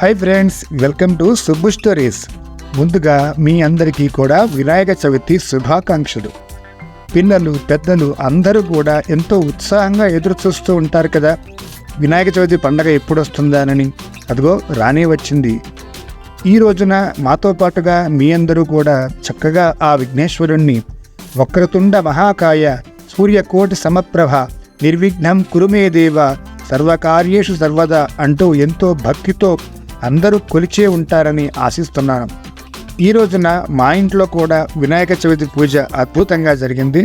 Hi friends welcome to Subbu stories ముందుగా మీ అందరికీ కూడా వినాయక చవితి శుభాకాంక్షలు. పిల్లలు పెద్దలు అందరూ కూడా ఎంతో ఉత్సాహంగా ఎదురు చూస్తూ ఉంటారు కదా. వినాయక చవితి పండగ ఎప్పుడు వస్తుందానని అదిగో రానే వచ్చింది. ఈ రోజున మాతో పాటుగా మీ అందరూ కూడా చక్కగా ఆ విఘ్నేశ్వరుణ్ణి వక్రతుండ మహాకాయ సూర్యకోటి సమప్రభ నిర్విఘ్నం కురుమే దేవ సర్వకార్యేషు సర్వదా అంటూ ఎంతో భక్తితో అందరూ కొలిచే ఉంటారని ఆశిస్తున్నాను. ఈ రోజున మా ఇంట్లో కూడా వినాయక చవితి పూజ అద్భుతంగా జరిగింది.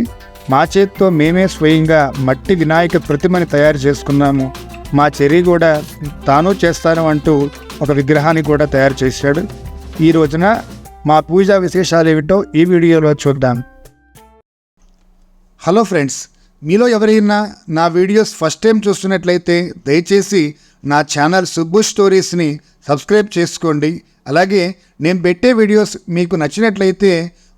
మా చేతితో మేమే స్వయంగా మట్టి వినాయక ప్రతిమని తయారు చేసుకున్నాము. మా చెరి కూడా తాను చేస్తాను అంటూ ఒక విగ్రహాన్ని కూడా తయారు చేశాడు. ఈ రోజున మా పూజా విశేషాలు ఏమిటో ఈ వీడియోలో చూద్దాం. హలో ఫ్రెండ్స్ మీలో ఎవరైనా నా వీడియోస్ ఫస్ట్ టైం చూస్తున్నట్లయితే దయచేసి నా ఛానల్ సుబ్బు స్టోరీస్ని సబ్స్క్రైబ్ చేసుకోండి. అలాగే నేను పెట్టే వీడియోస్ మీకు నచ్చినట్లయితే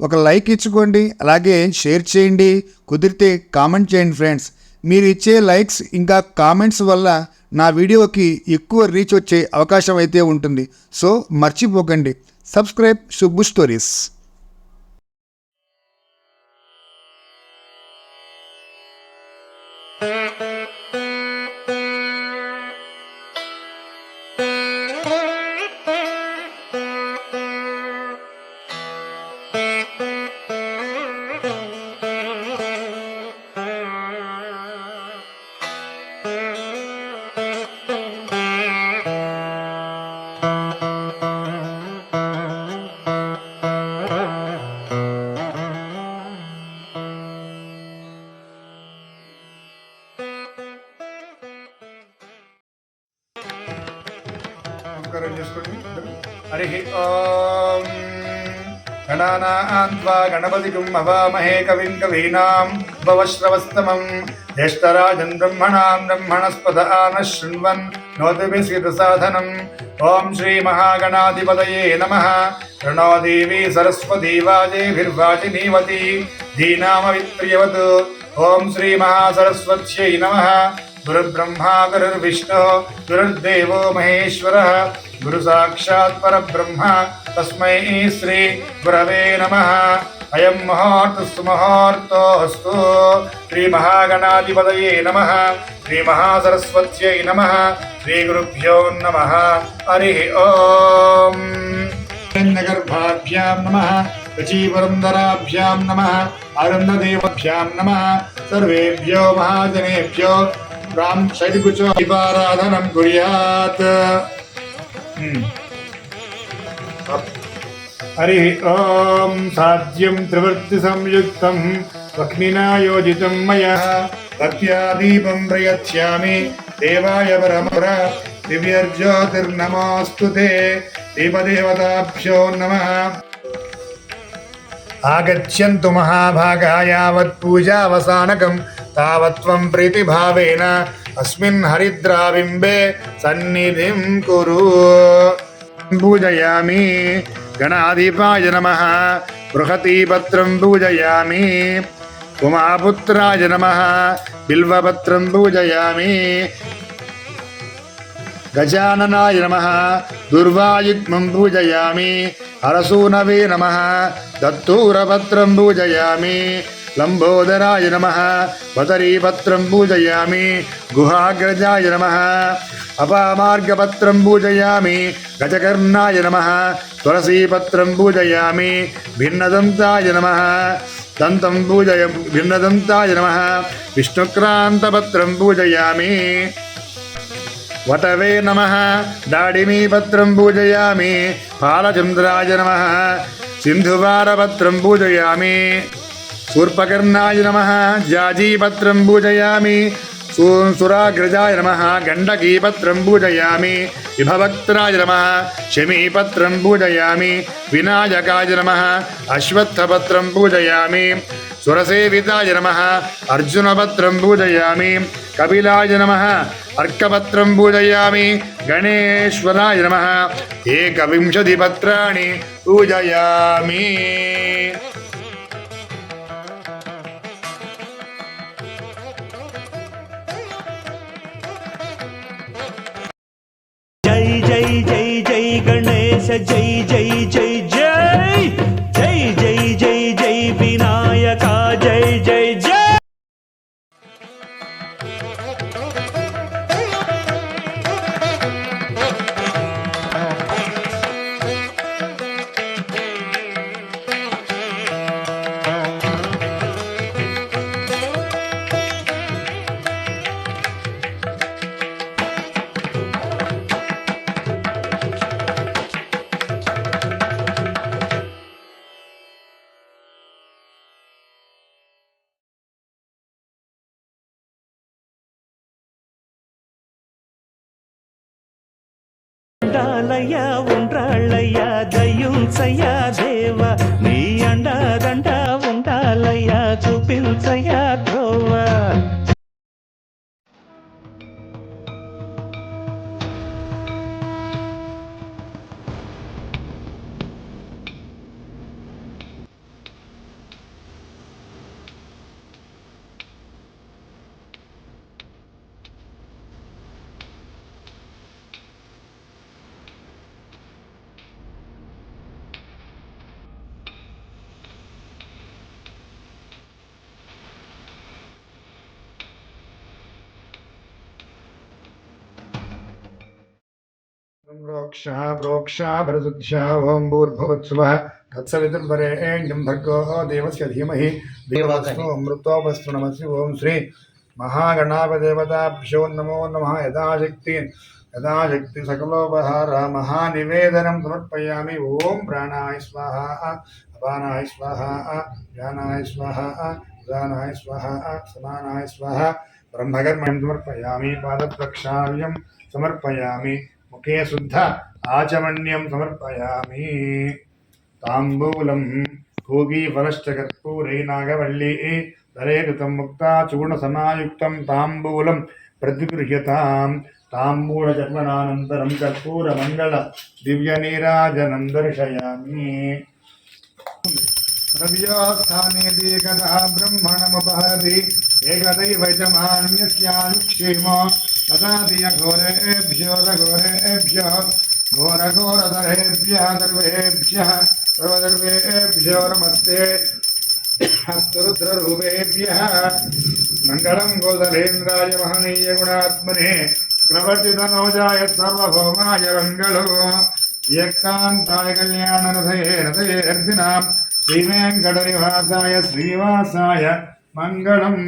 ఒక లైక్ ఇచ్చుకోండి. అలాగే షేర్ చేయండి. కుదిరితే కామెంట్ చేయండి ఫ్రెండ్స్. మీరు ఇచ్చే లైక్స్ ఇంకా కామెంట్స్ వల్ల నా వీడియోకి ఎక్కువ రీచ్ వచ్చే అవకాశం అయితే ఉంటుంది. సో మర్చిపోకండి. Subscribe Subbu stories. Hari Om గణానాన్వా గణపతికం హవామహే కవిం కవీనాం భవశ్రవస్తమం జ్యేష్ఠరాజన్ బ్రహ్మణాం బ్రహ్మణస్పద ఆన శృణ్వన్ నోతిభిస్కృత సాధనం ఓం శ్రీ మహాగణాధిపతయే నమ ప్రణో దేవి సరస్వతీ వాజేభిర్వాచి నీవతి ధీనామవిత్రియవత్ ఓం गुरुर्ब्रह्मा गुरुर्विष्णु गुरुर्देव महेश्वर। गुरु साक्षात् परब्रह्म, तस्मै श्री गुरवे नमः। अयं मुहूर्तस्तु मुहूर्तोऽस्तु श्रीमहागणाधिपतये नमः। श्रीमहासरस्वत्यै नमः। श्रीगुरुभ्यो नमः। हरिः ॐ गर्भाभ्यां नमः। रुचिपुरन्दराभ्यां नमः। अरुन्ददेवभ्यां नमः। सर्वेभ्यो महाजनेभ्यो राम साइड कुछ दीपाराधनम कुरियात हम्म। हरि ओम साध्यम त्रिवृत्ति संयुक्तम वक्निना योजितं मया। भक्त्यादीपं प्रयच्छामि देवाय परमर दिव्यज्योतिर्नमोऽस्तु ते दीपदेवताभ्यो नमः। आगच्छन्तु महाभागा यावत् पूजावसानकम्। तावत्त्वं प्रीतिभावेन अस्मिन् हरिद्राबिम्बे सन्निधिं कुरु। पूजयामि। गणाधिपाय नमः। बृहतीपत्रं पूजयामि। उमापुत्राय नमः। बिल्वपत्रं पूजयामि। गजाननाय नमः। दुर्वायुग्मं पूजयामि। हरसूनवे नमः। दत्तूरपत्रं पूजयामि। लम्बोदराय नमः बदरीपत्रं पूजयामि गुहाग्रजाय नमः अपामार्गपत्रं पूजयामि गजकर्णाय नमः तुलसीपत्रं पूजयामि भिन्नदन्ताय नमः दन्तं पूजय भिन्नदन्ताय नमः विष्णुक्रान्तपत्रं पूजयामि वटवे नमः दाडिमीपत्रं पूजयामि फालचन्द्राय नमः सिन्धुवारपत्रं पूजयामि कुर्पकर्णाय नमः। जाजीपत्रं पूजयामि। सूंसुराग्रजाय नमः। गण्डकीपत्रं पूजयामि। विभवक्त्राय नमः। शमीपत्रं पूजयामि। विनायकाय नमः। अश्वत्थपत्रं पूजयामि। सुरसेविताय नमः। अर्जुनपत्रं पूजयामि। कपिलाय नमः। अर्कपत्रं पूजयामि। गणेश्वराय नमः। एकविंशतिपत्राणि पूजयामि। జై జై ఉండాలయ్యా ఉండ్రాళ్ళయ్యా దయ్యుంచయ్యా దేవ. నీ అండాదండ ఉండాలయ్యా చూపించయ్యా. प्रोक्षा प्रोक्षा भरदुक्षा ॐ भूर्भुवत्सुवः तत्सवितुर्वरेण्यं भर्गो देवस्य धीमहि देवस्तु अमृतोपस्तु नमस्ति ॐ श्री महागणापदेवताभ्यो नमो नमः यथाशक्ति यथाशक्ति सकलोपहार महानिवेदनं समर्पयामि ॐ प्राणाय स्वाहा अपानाय स्वाहा ज्ञानाय स्वाहा उदानाय स्वाहा समानाय स्वाहा ब्रह्मकर्मणं समर्पयामि पादप्रक्षाल्यं समर्पयामि ముఖే శుద్ధ ఆచమణ్యం సమర్పయామి. తాంబూలం భూగీఫలశ్చ కర్పూరై నాగవల్లి తరేకృతం ముక్త చూర్ణసమాయుక్తం తాంబూలం ప్రతిగృహ్యతాం. తాంబూలచర్మణానంతరం కర్పూరమంగళ దివ్యనీరాజనం దర్శయామి. रव्यास्थाने देकदा ब्रह्मणमुपहरति एकदैवैतमान्यस्यानुक्षेम च मान्यस्यानुक्षेम तथा घोरेभ्यो घोरेभ्यः घोरघोरधरेभ्यः सर्वेभ्यः सर्वसर्वेभ्यो नमस्ते हस्तरुद्ररूपेभ्यः मङ्गलं गोदलेन्द्राय महनीय गुणात्मने प्रवर्तितनोजाय सर्वभौमाय मङ्गलो यक्कान्ताय कल्याणरथये रथये अर्थिनां श्रीवेङ्कटनिवासाय श्रीनिवासाय मङ्गलम्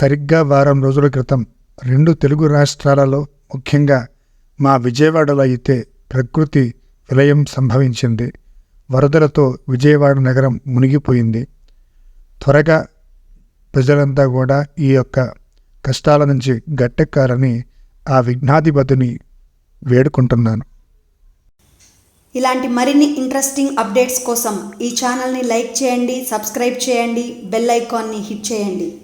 సరిగ్గా వారం రోజుల క్రితం రెండు తెలుగు రాష్ట్రాలలో ముఖ్యంగా మా విజయవాడలో అయితే ప్రకృతి విలయం సంభవించింది. వరదలతో విజయవాడ నగరం మునిగిపోయింది. త్వరగా ప్రజలంతా కూడా ఈ యొక్క కష్టాల నుంచి గట్టెక్కాలని ఆ విఘ్నాధిపతిని వేడుకుంటున్నాను. ఇలాంటి మరిన్ని ఇంట్రెస్టింగ్ అప్డేట్స్ కోసం ఈ ఛానల్ని లైక్ చేయండి సబ్స్క్రైబ్ చేయండి బెల్ ఐకాన్ని హిట్ చేయండి.